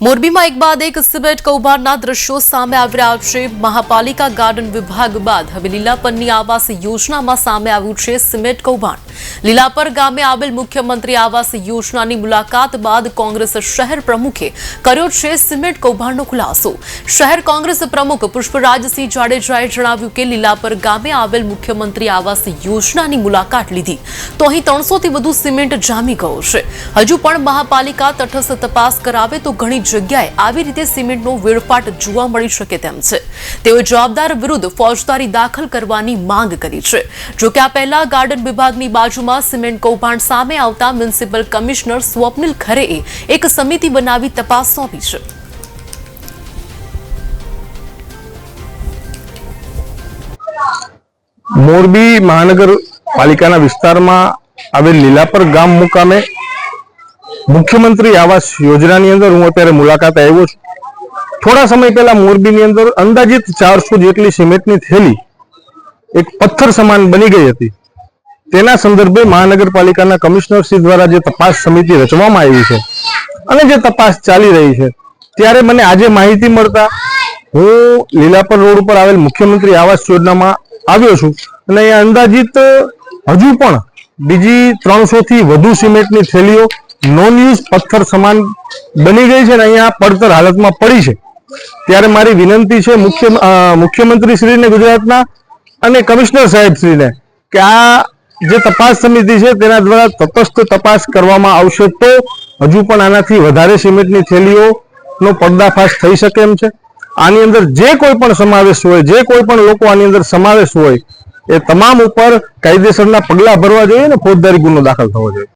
મોરબીમાં એક બાદ એક સિમેન્ટ કૌભાંડના દ્રશ્યો સામે આવી રહ્યા છે મહાપાલિકા ગાર્ડન વિભાગ બાદ હવે લીલાપરની આવાસ યોજનામાં સામે આવ્યું છે સિમેન્ટ કૌભાંડ. લીલાપર ગામે આવેલ મુખ્યમંત્રી આવાસ યોજનાની મુલાકાત બાદ કોંગ્રેસ શહેર પ્રમુખે કર્યો છે સિમેન્ટ કૌભાંડનો ખુલાસો. શહેર કોંગ્રેસ પ્રમુખ પુષ્પરાજસિંહ જાડેજાએ જણાવ્યું કે લીલાપર ગામે આવેલ મુખ્યમંત્રી આવાસ યોજનાની મુલાકાત લીધી. તો અહીં ત્રણસોથી વધુ સિમેન્ટ જામી ગયો છે. હજુ પણ મહાપાલિકા તટસ્થ તપાસ કરાવે તો ઘણી જગ્યાએ આવી રીતે સિમેન્ટનો વેડફાટ જોવા મળી શકે તેમ છે. તેઓએ જવાબદાર વિરુદ્ધ ફોજદારી દાખલ કરવાની માંગ કરી છે. જોકે આ પહેલા ગાર્ડન વિભાગની બાજુમાં સિમેન્ટ કૌભાંડ સામે આવતા મ્યુનિસિપલ કમિશનર સ્વપ્નિલ ખરેએ એક સમિતિ બનાવી તપાસ સોંપી છે. મોરબી મહાનગરપાલિકાના વિસ્તારમાં આવેલ લીલાપર ગામ મુકામે મુખ્યમંત્રી આવાસ યોજનાની અંદર હું અત્યારે મુલાકાત આવ્યો છું. થોડા સમય પહેલા મોરબીની અંદર અંદાજિત ચારસો જેટલી સિમેન્ટની થેલી એક પથ્થર સમાન બની ગઈ હતી. તેના સંદર્ભે મહાનગરપાલિકાના કમિશનરશ્રી દ્વારા જે તપાસ સમિતિ રચવામાં આવી છે અને જે તપાસ ચાલી રહી છે, ત્યારે મને આજે માહિતી મળતા હું લીલાપર રોડ ઉપર આવેલ મુખ્યમંત્રી આવાસ યોજનામાં આવ્યો છું અને અંદાજિત હજુ પણ બીજી ત્રણસો થી વધુ સિમેન્ટની થેલીઓ નોન યુઝ પથ્થર સમાન બની ગઈ છે અને અહીંયા પડતર હાલતમાં પડી છે. ત્યારે મારી વિનંતી છે મુખ્ય મુખ્યમંત્રી શ્રીને ગુજરાતના અને કમિશનર સાહેબ શ્રીને કે આ જે તપાસ સમિતિ છે તેના દ્વારા તટસ્થ તપાસ કરવામાં આવશે તો હજુ પણ આનાથી વધારે સિમેન્ટની થેલીઓનો પર્દાફાશ થઈ શકે એમ છે. આની અંદર જે કોઈ પણ સમાવેશ હોય, જે કોઈ પણ લોકો આની અંદર સમાવેશ હોય, એ તમામ ઉપર કાયદેસરના પગલાં ભરવા જોઈએ ને ફોજદારી ગુનો દાખલ થવો જોઈએ.